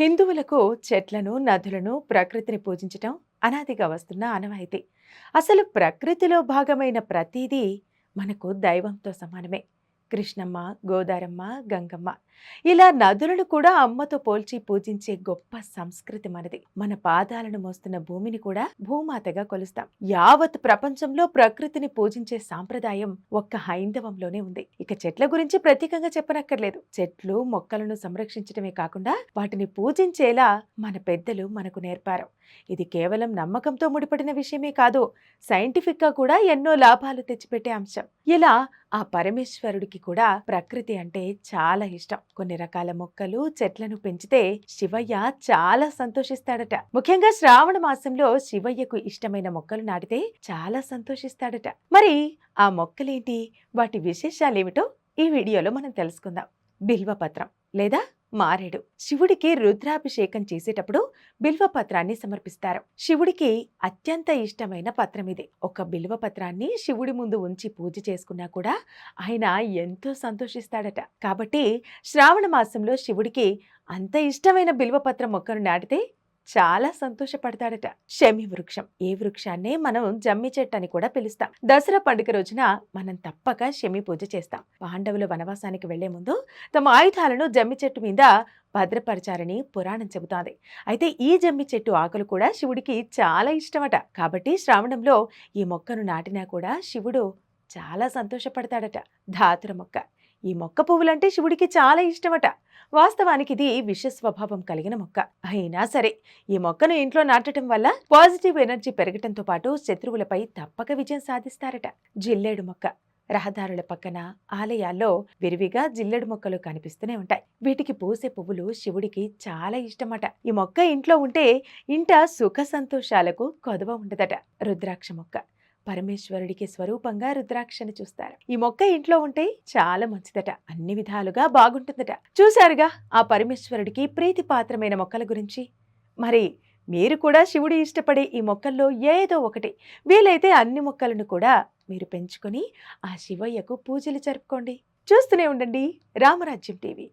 హిందువులకు చెట్లను నదులను ప్రకృతిని పూజించటం అనాదిగా వస్తున్న ఆనవాయితీ. అసలు ప్రకృతిలో భాగమైన ప్రతిదీ మనకు దైవంతో సమానమే. కృష్ణమ్మ గోదారమ్మ గంగమ్మ. ఇలా నదులను కూడా అమ్మతో పోల్చి పూజించే గొప్ప సంస్కృతి మనది. మన పాదాలను మోస్తున్న భూమిని కూడా భూమాతగా కొలుస్తాం. యావత్ ప్రపంచంలో ప్రకృతిని పూజించే సాంప్రదాయం ఒక్క హైందవంలోనే ఉంది. ఇక చెట్ల గురించి ప్రత్యేకంగా చెప్పనక్కర్లేదు. చెట్లు మొక్కలను సంరక్షించడమే కాకుండా వాటిని పూజించేలా మన పెద్దలు మనకు నేర్పారు. ఇది కేవలం నమ్మకంతో ముడిపడిన విషయమే కాదు సైంటిఫిక్గా కూడా ఎన్నో లాభాలు తెచ్చిపెట్టే అంశం. ఇలా ఆ పరమేశ్వరుడికి కూడా ప్రకృతి అంటే చాలా ఇష్టం. కొన్ని రకాల మొక్కలు చెట్లను పెంచితే శివయ్య చాలా సంతోషిస్తాడట. ముఖ్యంగా శ్రావణ మాసంలో శివయ్యకు ఇష్టమైన మొక్కలు నాటితే చాలా సంతోషిస్తాడట. మరి ఆ మొక్కలేంటి? వాటి విశేషాలేమిటో ఈ వీడియోలో మనం తెలుసుకుందాం. బిల్వపత్రం లేదా? మారేడు. శివుడికి రుద్రాభిషేకం చేసేటప్పుడు బిల్వపత్రాన్ని సమర్పిస్తారు. శివుడికి అత్యంత ఇష్టమైన పత్రం ఇది. ఒక బిల్వపత్రాన్ని శివుడి ముందు ఉంచి పూజ చేసుకున్నా కూడా ఆయన ఎంతో సంతోషిస్తాడట. కాబట్టి శ్రావణ మాసంలో శివుడికి అంత ఇష్టమైన బిల్వపత్రం మొక్కను నాటితే చాలా సంతోషపడతాడట. శమి వృక్షం. ఏ వృక్షాన్నే మనం జమ్మి చెట్టు అని కూడా పిలుస్తాం. దసరా పండుగ రోజున మనం తప్పక శమి పూజ చేస్తాం. పాండవులు వనవాసానికి వెళ్ళే ముందు తమ ఆయుధాలను జమ్మి చెట్టు మీద భద్రపరచారని పురాణం చెబుతోంది. అయితే ఈ జమ్మి చెట్టు ఆకులు కూడా శివుడికి చాలా ఇష్టమట. కాబట్టి శ్రావణంలో ఈ మొక్కను నాటినా కూడా శివుడు చాలా సంతోషపడతాడట. ధాతుర మొక్క. ఈ మొక్క పువ్వులంటే శివుడికి చాలా ఇష్టమట. వాస్తవానికి ఇది విష స్వభావం కలిగిన మొక్క. అయినా సరే ఈ మొక్కను ఇంట్లో నాటడం వల్ల పాజిటివ్ ఎనర్జీ పెరగటంతో పాటు శత్రువులపై తప్పక విజయం సాధిస్తారట. జిల్లేడు మొక్క. రహదారుల పక్కన ఆలయాల్లో విరివిగా జిల్లెడు మొక్కలు కనిపిస్తూనే ఉంటాయి. వీటికి పూసే పువ్వులు శివుడికి చాలా ఇష్టమట. ఈ మొక్క ఇంట్లో ఉంటే ఇంట సుఖ సంతోషాలకు కొదవ ఉండదట. రుద్రాక్ష మొక్క. పరమేశ్వరుడికి స్వరూపంగా రుద్రాక్షని చూస్తారు. ఈ మొక్క ఇంట్లో ఉంటే చాలా మంచిదట. అన్ని విధాలుగా బాగుంటుందట. చూశారుగా ఆ పరమేశ్వరుడికి ప్రీతిపాత్రమైన మొక్కల గురించి? మరి మీరు కూడా శివుడు ఇష్టపడే ఈ మొక్కల్లో ఏదో ఒకటి. వీలైతే అన్ని మొక్కలను కూడా మీరు పెంచుకొని ఆ శివయ్యకు పూజలు జరుపుకోండి. చూస్తూనే ఉండండి రామరాజ్యం టీవీ.